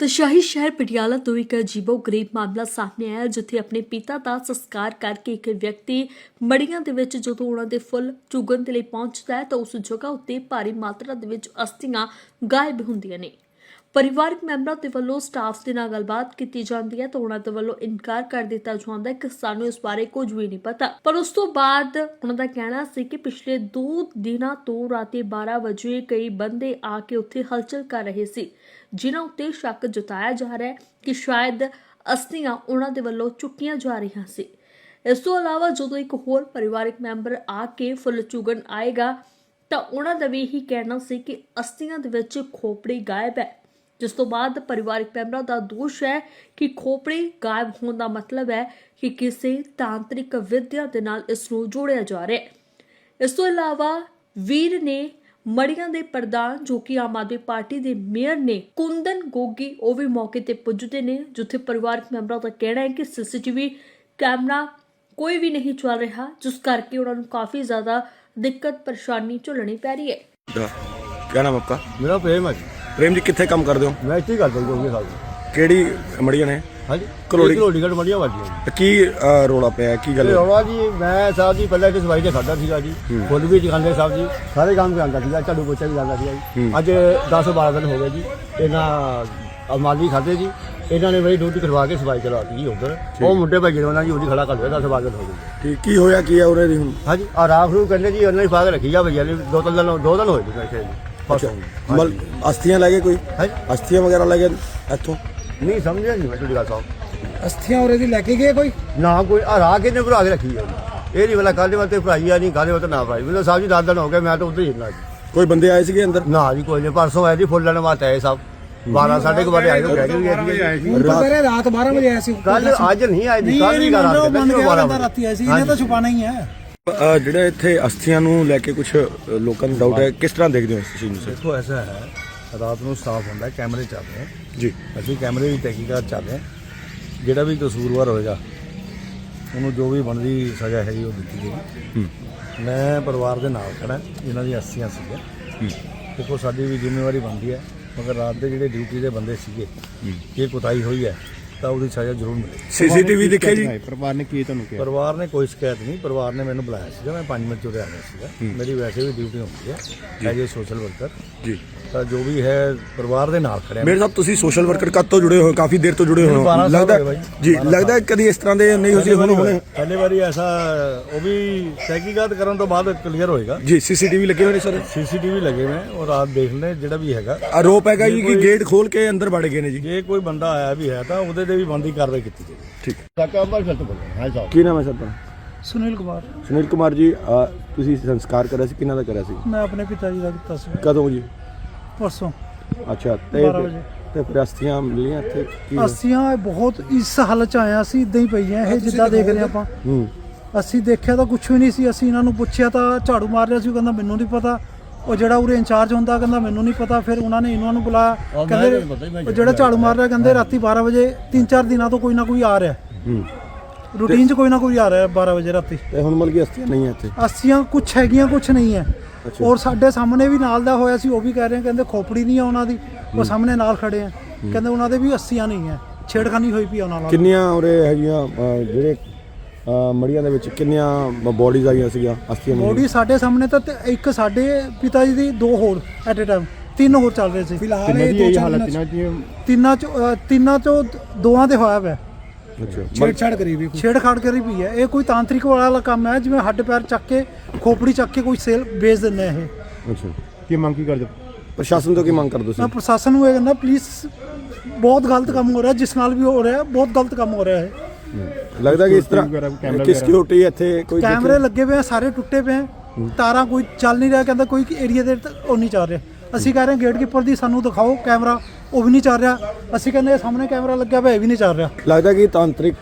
ਤਾਂ ਸ਼ਾਹੀ ਸ਼ਹਿਰ ਪਟਿਆਲਾ ਤੋਂ ਇੱਕ ਅਜੀਬੋ ਗਰੀਬ ਮਾਮਲਾ ਸਾਹਮਣੇ ਆਇਆ, ਜਿੱਥੇ ਆਪਣੇ ਪਿਤਾ ਦਾ ਸੰਸਕਾਰ ਕਰਕੇ ਇੱਕ ਵਿਅਕਤੀ ਮੜੀਆਂ ਦੇ ਵਿੱਚ ਜਦੋਂ ਉਹਨਾਂ ਦੇ ਫੁੱਲ ਚੁਗਣ ਦੇ ਲਈ ਪਹੁੰਚਦਾ ਹੈ, ਤਾਂ ਉਸ ਜਗ੍ਹਾ ਉੱਤੇ ਭਾਰੀ ਮਾਤਰਾ ਦੇ ਵਿੱਚ ਅਸਥੀਆਂ ਗਾਇਬ ਹੁੰਦੀਆਂ ਨੇ। ਪਰਿਵਾਰਕ ਮੈਂਬਰਾਂ ਦੇ ਵੱਲੋਂ ਸਟਾਫ ਦੇ ਨਾਲ ਗੱਲਬਾਤ ਕੀਤੀ ਜਾਂਦੀ ਹੈ ਤਾਂ ਉਹਨਾਂ ਦੇ ਵੱਲੋਂ ਇਨਕਾਰ ਕਰ ਦਿੱਤਾ ਜਾਂਦਾ ਹੈ ਕਿ ਸਾਨੂੰ ਇਸ ਬਾਰੇ ਕੁਝ ਵੀ ਨਹੀਂ ਪਤਾ। ਪਰ ਉਸ ਤੋਂ ਬਾਅਦ ਉਹਨਾਂ ਦਾ ਕਹਿਣਾ ਸੀ ਕਿ ਪਿਛਲੇ 2 ਦਿਨਾਂ ਤੋਂ ਰਾਤੀ 12 ਵਜੇ ਕਈ ਬੰਦੇ ਆ ਕੇ ਉੱਥੇ ਹਲਚਲ ਕਰ ਰਹੇ ਸੀ, ਜਿਨ੍ਹਾਂ ਉੱਤੇ ਸ਼ੱਕ ਜਤਾਇਆ ਜਾ ਰਿਹਾ ਹੈ ਕਿ ਸ਼ਾਇਦ ਅਸਥੀਆਂ ਉਹਨਾਂ ਦੇ ਵੱਲੋਂ ਚੁੱਕੀਆਂ ਜਾ ਰਹੀਆਂ ਸੀ। ਇਸ ਤੋਂ ਇਲਾਵਾ ਜਦੋਂ ਇੱਕ ਹੋਰ ਪਰਿਵਾਰਕ ਮੈਂਬਰ ਆ ਕੇ ਫੁੱਲ ਚੁਗਣ ਆਏਗਾ ਤਾਂ ਉਹਨਾਂ ਦਾ ਵੀ ਇਹੀ ਕਹਿਣਾ ਸੀ ਕਿ ਅਸਥੀਆਂ ਦੇ ਵਿੱਚ ਖੋਪੜੀ ਗਾਇਬ ਹੈ। ਜਿਸ ਤੋਂ ਬਾਅਦ ਪਰਿਵਾਰਕ ਮੈਂਬਰਾਂ ਦਾ ਦੋਸ਼ ਹੈ ਕਿ ਖੋਪੜੀ ਗਾਇਬ ਹੋਣ ਦਾ ਮਤਲਬ ਹੈ ਕਿ ਕਿਸੇ ਤਾਂਤਰਿਕ ਵਿਦਿਆ ਦੇ ਨਾਲ ਇਸ ਨੂੰ ਜੋੜਿਆ ਜਾ ਰਿਹਾ ਹੈ। ਇਸ ਤੋਂ ਇਲਾਵਾ ਵੀਰ ਨੇ ਮੜੀਆਂ ਦੇ ਪ੍ਰਧਾਨ ਜੋ ਕਿ ਆਮ ਆਦਮੀ ਪਾਰਟੀ ਦੇ ਮੇਅਰ ਨੇ ਕੁੰਦਨ ਗੋਗੀ ਉਹ ਵੀ ਮੌਕੇ ਤੇ ਪੁੱਜਦੇ ਨੇ ਜਿੱਥੇ ਪਰਿਵਾਰਕ ਮੈਂਬਰਾਂ ਦਾ ਕਹਿਣਾ ਹੈ ਕਿ ਸੀਸੀਟੀਵੀ ਕੈਮਰਾ ਕੋਈ ਵੀ ਨਹੀਂ ਚੱਲ ਰਿਹਾ ਜਿਸ ਕਰਕੇ ਉਹਨਾਂ ਨੂੰ ਕਾਫੀ ਜ਼ਿਆਦਾ ਦਿੱਕਤ ਪਰੇਸ਼ਾਨੀ ਝੱਲਣੀ ਪੈ ਰਹੀ ਹੈ। ਦਾ ਕੀ ਨਾਮ ਆਪਕਾ ਮੇਰਾ ਪ੍ਰੇਮ ਹੈ ਪ੍ਰੇਮ ਜੀ ਕਿੱਥੇ ਕੰਮ ਕਰਦੇ ਹੋ? ਮੈਂ ਇੱਥੇ ਹੀ ਕਰਦਾ ਜੀ ਕੋਈ ਸਾਹਿਬ ਕਿਹੜੀ ਮੜੀਆਂ ਨੇ? ਹਾਂਜੀ ਕਰੋੜੀ- ਕਰੋੜੀ ਘਟ ਮੜੀਆਂ ਵਾਜੀਆਂ ਜੀ। ਤੇ ਕੀ ਅਹ, ਰੌਲਾ ਪਿਆ ਕੀ ਗੱਲ ਤੇ ਹੋਈ? ਰੌਲਾ ਜੀ ਮੈਂ ਸਾਹਿਬ ਜੀ ਪਹਿਲਾਂ ਇੱਥੇ ਸਵਾਈ ਤੇ ਖਾਦਾ ਸੀਗਾ ਜੀ। ਫੁੱਲ ਵੀ ਚਖਾਉਂਦੇ ਸਾਹਿਬ ਜੀ ਸਾਰੇ ਕੰਮ ਕਰਾਂਦਾ ਸੀਗਾ ਝਾੜੂ ਪੋਚਾ ਵੀ ਲਾਉਂਦਾ ਸੀਗਾ ਜੀ। ਅੱਜ 10 12 ਦਿਨ ਹੋ ਗਏ ਜੀ ਇਹਨਾਂ ਅਮਾਲੀ ਖਾਦੇ ਜੀ। ਇਹਨਾਂ ਨੇ ਮੇਰੀ ਡਿਊਟੀ ਕਰਵਾ ਕੇ ਸਵਾਈ ਚਲਾਤੀ ਜੀ ਉਧਰ। ਉਹ ਮੁੰਡੇ ਭਾਈ ਜਿਹੜਾ ਉਹਨਾਂ ਜੀ ਉਹਦੀ ਖੜਾ ਕਰ ਲਿਆ 10 12 ਦਿਨ ਹੋ ਗਏ ਕੀ ਕੀ ਹੋਇਆ ਕੀ ਹੈ ਉਰੇ ਦੀ ਹੁਣ? ਹਾਂਜੀ ਆ ਰਾਖ ਨੂੰ ਕਹਿੰਦੇ ਜੀ ਉਹਨਾਂ ਪਾ ਕੇ ਰੱਖੀ ਆ ਭਈਆ ਨੇ ਦੋ ਤਿੰਨ ਦਿਨ ਦੋ ਦਿਨ ਹੋਏ ਜੀ ਕਿਹਾ ਜੀ। ਫਸੋਂ ਮਲ ਅਸਥੀਆਂ ਲੈ ਗਏ ਕੋਈ? ਹਾਂਜੀ। ਅਸਥੀਆਂ ਵਗੈਰਾ ਲੈ ਗਏ ਇੱਥੋਂ? ਨਹੀਂ ਸਮਝਿਆ ਨਹੀਂ ਮੈਂ ਤੁਹਾਡੀ ਗੱਲ ਸਾਹਿਬ ਅਸਥੀਆਂ ਉਰੇ ਦੀ ਲੈ ਕੇ ਗਏ ਕੋਈ? ਨਾ ਕੋਈ ਆ ਰਾਹ ਕਿਨੇ ਭਰਾ ਕੇ ਰੱਖੀ ਹੈ ਇਹ ਨਹੀਂ ਵਾਲਾ ਕੱਲ੍ਹ ਵਾਤੇ ਭਰਾਈ ਆ ਨਹੀਂ ਕਾਹਦੇ ਵਾਤੇ ਨਾ ਭਰਾਈ। ਮੈਨੂੰ ਸਾਹਿਬ ਜੀ ਦਸ ਦਿਨ ਹੋ ਗਏ ਮੈਂ ਤਾਂ ਉੱਧਰ ਹੀ ਜੀ ਕੋਈ ਬੰਦੇ ਆਏ ਸੀਗੇ ਅੰਦਰ? ਨਾ ਜੀ ਕੋਈ ਨਹੀਂ। ਪਰਸੋਂ ਆਏ ਜੀ ਫੁੱਲ ਲੈਣ ਵਾਸਤੇ ਆਏ ਸਭ। 12 ਸਾਢੇ ਕੁ ਵਜੇ ਆਏ ਲੋਕ ਆਏ ਜੀ ਹੁਣ ਤਾਂ ਕਹਿ ਰਹੇ ਰਾਤ 12 ਵਜੇ ਆਇਆ ਸੀ ਕੱਲ ਅੱਜ ਨਹੀਂ ਆਏ ਜੀ ਨਹੀਂ ਕੱਲ ਇਹ ਨਹੀਂ ਆ ਕੇ ਮੰਨ ਗਿਆ 12 ਬੰਦਾ ਰਾਤੀ ਆਇਆ ਸੀ ਇਹਨੇ ਤਾਂ ਛੁਪਾਣਾ ਹੀ ਹੈ। ਜਿਹੜਾ ਇੱਥੇ ਅਸਥੀਆਂ ਨੂੰ ਲੈ ਕੇ ਕੁਝ ਲੋਕਾਂ ਨੂੰ ਡਾਊਟ ਹੈ ਕਿਸ ਤਰ੍ਹਾਂ ਦੇਖਦੇ ਹੋ ਇਸ ਚੀਜ਼ ਨੂੰ ਸਰ? ਦੇਖੋ ਐਸਾ ਹੈ ਰਾਤ ਨੂੰ ਸਟਾਫ ਹੁੰਦਾ ਹੈ ਕੈਮਰੇ ਚੱਲ ਰਹੇ ਹੈ। ਜੀ। ਅਸੀਂ ਕੈਮਰੇ ਦੀ ਤਹਿਕੀਕਾਤ ਚੱਲ ਰਹੇ ਹਾਂ। ਜਿਹੜਾ ਵੀ ਕਸੂਰਵਾਰ ਹੋਏਗਾ ਉਹਨੂੰ ਜੋ ਵੀ ਬਣਦੀ ਸਜ਼ਾ ਹੈਗੀ ਉਹ ਦਿੱਤੀ ਜਾਏਗੀ ਮੈਂ ਪਰਿਵਾਰ ਦੇ ਨਾਲ ਖੜਾ ਜਿਨ੍ਹਾਂ ਦੀ ਅਸੀਆਂ ਸੀਗੀਆਂ। ਦੇਖੋ ਸਾਡੀ ਵੀ ਜ਼ਿੰਮੇਵਾਰੀ ਬਣਦੀ ਹੈ ਮਗਰ ਰਾਤ ਦੇ ਜਿਹੜੇ ਡਿਊਟੀ ਦੇ ਬੰਦੇ ਸੀਗੇ ਇਹ ਕੁਤਾਈ ਹੋਈ ਹੈ। ਤਾਂ ਉਹਦੀ ਸਜ਼ਾ ਜ਼ਰੂਰ ਮਿਲੇ ਸੀਸੀਟੀਵੀ ਦੇਖਿਆ ਜੀ? ਪਰਿਵਾਰ ਨੇ ਕੀ ਤੁਹਾਨੂੰ ਕਿਹਾ? ਪਰਿਵਾਰ ਨੇ ਕੋਈ ਸ਼ਿਕਾਇਤ ਨਹੀਂ ਪਰਿਵਾਰ ਨੇ ਮੈਨੂੰ ਬੁਲਾਇਆ ਸੀਗਾ ਮੈਂ 5 ਮਿੰਟ ਚੁਰਿਆ ਗਿਆ ਸੀਗਾ। ਮੇਰੀ ਵੈਸੇ ਵੀ ਡਿਊਟੀ ਹੁੰਦੀ ਹੈ ਐਜ ਸੋਸ਼ਲ ਵਰਕਰ। ਜੀ। ਤਾਂ ਜੋ ਵੀ ਹੈ ਪਰਿਵਾਰ ਦੇ ਨਾਲ ਖੜਿਆ ਮੇਰੇ ਸਾਹਿਬ ਤੁਸੀਂ ਸੋਸ਼ਲ ਵਰਕਰ ਕਦ ਤੋਂ ਜੁੜੇ ਹੋਏ ਹੋ? ਕਾਫੀ ਦੇਰ ਤੋਂ ਜੁੜੇ ਹੋਏ ਹੋ। 12 ਸਾਲ ਲੱਗਦਾ। ਜੀ 12 ਲੱਗਦਾ ਕਦੀ ਇਸ ਤਰ੍ਹਾਂ ਦੇ ਨਹੀਂ ਹੋਈ ਹੁਣ ਹੁਣ ਪਹਿਲੇ ਵਾਰੀ ਐਸਾ ਉਹ ਵੀ ਤਹਿਕੀਕਾਤ ਕਰਨ ਤੋਂ ਬਾਅਦ ਕਲੀਅਰ ਹੋਏਗਾ। ਜੀ ਸੀਸੀਟੀਵੀ ਲੱਗੇ ਹੋਏ ਨੇ ਸਰ? ਸੀਸੀਟੀਵੀ ਲੱਗੇ ਨੇ ਉਹ ਰਾਤ ਦੇਖ ਲੈ ਜਿਹੜਾ ਵੀ ਹੈਗਾ। ਆਰੋਪ ਹੈਗਾ ਜੀ ਕਿ ਗੇਟ ਖੋਲ ਕੇ ਅੰਦਰ ਵੜ ਗਏ ਨੇ ਜੀ। ਜੇ ਕੋਈ ਬੰਦਾ ਆਇਆ ਵੀ ਹੈ ਤਾਂ ਉਹਦੇ ਤੇ ਵੀ ਬੰਦੀ ਕਾਰਵਾਈ ਕੀਤੀ ਜਾਏਗੀ ਠੀਕ। ਕਾਕਾ ਅੰਬਰ ਫਿਰਤ ਬੋਲ। ਹਾਂ ਸਾਹਿਬ ਕੀ ਨਾਮ ਹੈ ਸਰ ਤੁਹਾਡਾ ਸੁਨੀਲ ਕੁਮਾਰ। ਸੁਨੀਲ ਕੁਮਾਰ ਜੀ ਅਹ, ਤੁਸੀਂ ਸੰਸਕਾਰ ਕਰਿਆ ਸੀ ਕਿਹਨਾਂ ਦਾ ਕਰਿਆ ਸੀ? ਮੈਂ ਆਪਣੇ ਪਿਤਾ ਜੀ ਦਾ ਕੀਤਾ ਸੀ। ਕਦੋਂ ਜੀ? ਪਰਸੋਂ। ਅੱਛਾ ਤੇ 12 ਵਜੇ। ਤੇ ਫਿਰ ਅਸਥੀਆਂ ਮਿਲੀਆਂ ਇੱਥੇ? ਕੀ ਅਸੀਆਂ ਬਹੁਤ ਇਸ ਹਾਲਤ ਚ ਆਇਆ ਸੀ ਇਦਾਂ ਹੀ ਪਈਆਂ। ਇਹ ਜਿੱਦਾਂ ਦੇਖ ਰਹੇ ਆਪਾਂ। ਹੂੰ। ਅਸੀਂ ਦੇਖਿਆ ਤਾਂ ਕੁਝ ਵੀ ਨਹੀਂ ਸੀ। ਅਸੀਂ ਇਹਨਾਂ ਨੂੰ ਪੁੱਛਿਆ ਤਾਂ ਝਾੜੂ ਮਾਰ ਰਿਹਾ ਸੀ। ਉਹ ਕਹਿੰਦਾ ਮੈਨੂੰ ਨਹੀਂ ਪਤਾ। ਉਹ ਜਿਹੜਾ ਉਰੇ ਇੰਚਾਰਜ ਹੁੰਦਾ ਕਹਿੰਦਾ ਮੈਨੂੰ ਨਹੀਂ ਪਤਾ ਫਿਰ ਉਹਨਾਂ ਨੇ ਇਹਨਾਂ ਨੂੰ ਬੁਲਾਇਆ। ਕਹਿੰਦੇ ਉਹ ਜਿਹੜਾ ਝਾੜੂ ਮਾਰ ਰਿਹਾ ਕਹਿੰਦੇ ਰਾਤੀ 12 ਵਜੇ 3-4 ਦਿਨਾਂ ਤੋਂ ਕੋਈ ਨਾ ਕੋਈ ਆ ਰਿਹਾ। ਹੂੰ। ਰੂਟੀਨ 'ਚ ਕੋਈ ਨਾ ਕੋਈ ਆ ਰਿਹਾ 12 ਵਜੇ ਰਾਤੀ। ਤੇ ਹੁਣ ਮਤਲਬ ਕਿ ਅਸਥੀਆਂ ਨਹੀਂ ਹੈ ਇੱਥੇ? ਅਸੀਆਂ ਕੁਝ ਹੈਗੀਆਂ ਕੁਝ ਨਹੀਂ ਹੈ। ਔਰ ਸਾਡੇ ਸਾਹਮਣੇ ਵੀ ਨਾਲ ਦਾ ਹੋਇਆ ਸੀ ਉਹ ਵੀ ਕਹਿ ਰਹੇ ਕਹਿੰਦੇ ਖੋਪੜੀ ਨਹੀਂ ਆ ਉਹਨਾਂ ਦੀ ਉਹ ਸਾਹਮਣੇ ਨਾਲ ਖੜੇ ਆ ਕਹਿੰਦੇ ਉਹਨਾਂ ਦੇ ਵੀ ਅਸੀਆਂ ਨਹੀਂ ਹੈ ਛੇੜਖਾਨੀ ਹੋਈ ਪਈ ਉਹਨਾਂ ਨਾਲ। ਕਿੰਨੀਆਂ ਉਰੇ ਹੈਗੀਆਂ ਜਿਹੜੇ ਮੜੀਆਂ ਦੇ ਵਿੱਚ ਕਿੰਨੀਆਂ ਬੋਡੀਜ਼ ਆਈਆਂ ਸੀਗੀਆਂ ਅਸਥੀਆਂ ਬੋਡੀ ਸਾਡੇ ਸਾਹਮਣੇ ਤਾਂ ਤੇ ਇੱਕ ਸਾਡੇ ਪਿਤਾ ਜੀ ਦੀ ਦੋ ਹੋਰ ਐਟ ਅ ਟਾਈਮ ਤਿੰਨ ਹੋਰ ਚੱਲ ਰਹੇ ਸੀ। ਫਿਲਹਾਲ ਇਹ ਦੋ ਹਾਲਤ ਇਹਨਾਂ ਦੀ ਤਿੰਨਾਂ ਚ ਤਿੰਨਾਂ ਚੋਂ ਦੋਆਂ ਦੇ ਹੋਇਆ ਵੈ ਅੱਛਾ। ਛੇੜਛਾੜ ਕਰੀ ਵੀ ਛੇੜਖਾੜ ਕਰੀ ਵੀ ਹੈ। ਇਹ ਕੋਈ ਤਾਂਤਰਿਕ ਵਾਲਾ ਕੰਮ ਹੈ ਜਿਵੇਂ ਹੱਡ ਪੈਰ ਚੱਕ ਕੇ ਖੋਪੜੀ ਚੱਕ ਕੇ ਕੋਈ ਸੇਲ ਵੇਚ ਦਿੰਦੇ ਇਹ। ਅੱਛਾ। ਕੀ ਮੰਗ ਕੀ ਕਰਦੇ? ਪ੍ਰਸ਼ਾਸਨ ਤੋਂ ਕੀ ਮੰਗ ਕਰਦੇ ਮੈਂ ਤੁਸੀਂ ਪ੍ਰਸ਼ਾਸਨ ਨੂੰ ਇਹ ਕਹਿੰਦਾ ਪਲੀਜ਼ ਬਹੁਤ ਗਲਤ ਕੰਮ ਹੋ ਰਿਹਾ ਜਿਸ ਨਾਲ ਵੀ ਹੋ ਰਿਹਾ ਬਹੁਤ ਗਲਤ ਕੰਮ ਹੋ ਰਿਹਾ ਹੈ ਲੱਗਦਾ ਕਿ ਇਸ ਤਰ੍ਹਾਂ ਕਿ ਸਿਕਿਉਰਿਟੀ ਇੱਥੇ ਕੋਈ ਕੈਮਰੇ ਲੱਗੇ ਪਏ ਆ ਸਾਰੇ ਟੁੱਟੇ ਪਏ ਆ। ਤਾਰਾਂ ਕੋਈ ਚੱਲ ਨਹੀਂ ਰਿਹਾ ਕਹਿੰਦਾ ਕੋਈ ਏਰੀਆ ਦੇ ਉਹ ਨਹੀਂ ਚੱਲ ਰਿਹਾ। ਅਸੀਂ ਕਹਿ ਰਹੇ ਗੇਟਕੀਪਰ ਦੀ ਸਾਨੂੰ ਦਿਖਾਓ ਕੈਮਰਾ ਉਹ ਵੀ ਨਹੀਂ ਚੱਲ ਰਿਹਾ। ਅਸੀਂ ਕਹਿੰਦੇ ਇਹ ਸਾਹਮਣੇ ਕੈਮਰਾ ਲੱਗਿਆ ਪਿਆ ਇਹ ਵੀ ਨਹੀਂ ਚੱਲ ਰਿਹਾ। ਲੱਗਦਾ ਕਿ ਤਾਂਤਰਿਕ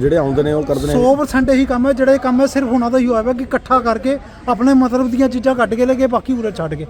ਜਿਹੜੇ ਆਉਂਦੇ ਨੇ ਉਹ ਕਰਦੇ ਨੇ? 100% ਇਹੀ ਕੰਮ ਹੈ ਜਿਹੜਾ ਕੰਮ ਹੈ ਸਿਰਫ ਉਹਨਾਂ ਦਾ ਹੀ ਹੋਇਆ ਵਾ ਕਿ ਇਕੱਠਾ ਕਰਕੇ ਆਪਣੇ ਮਤਲਬ ਦੀਆਂ ਚੀਜ਼ਾਂ ਕੱਢ ਕੇ ਲੈ ਗਏ ਬਾਕੀ ਉਰੇ ਛੱਡ ਗਏ।